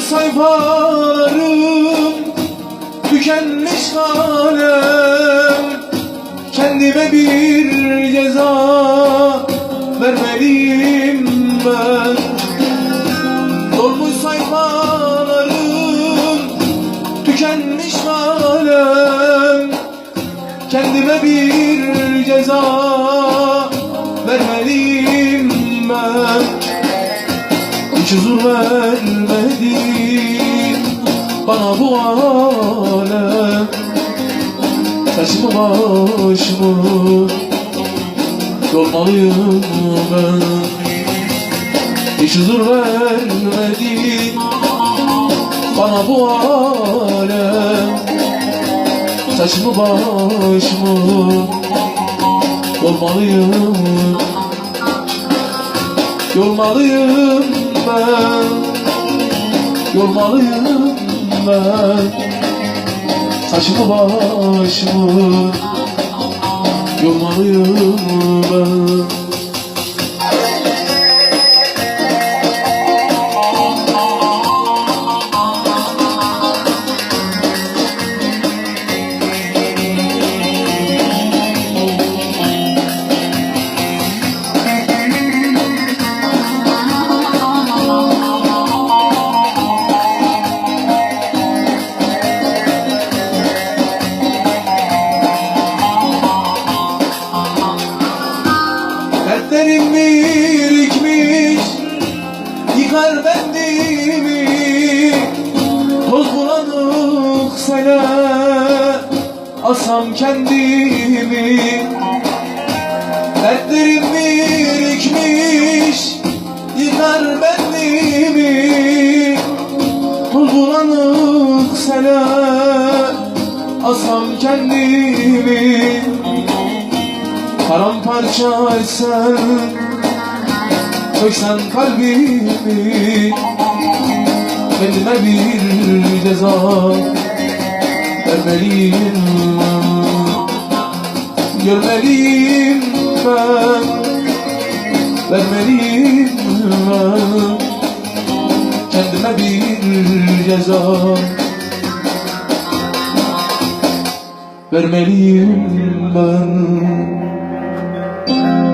sayfalarım Tükenmiş kalem. Kendime bir ceza Vermeliyim ben. Dolmuş sayfalarım Tükenmiş kalem. Kendime bir ceza hiç huzur vermedi bana bu alem Saçımı başımı. Yormalıyım ben. Hiç huzur vermedi bana bu alem Saçımı başımı. Yormalıyım. Ben Yormalıyım ben. Saçımı başımı. Yormalıyım Dertlerim birikmiş Yıkar bendimi. Toz bulanık sele Asam kendimi. Dertlerim birikmiş Yıkar bendimi. Toz bulanık sele Asam kendimi Paramparça etsen Söksen kalbimi Kendime bir ceza Vermeliyim. Görmeliyim ben Vermeliyim ben. Kendime bir ceza Vermeliyim ben Música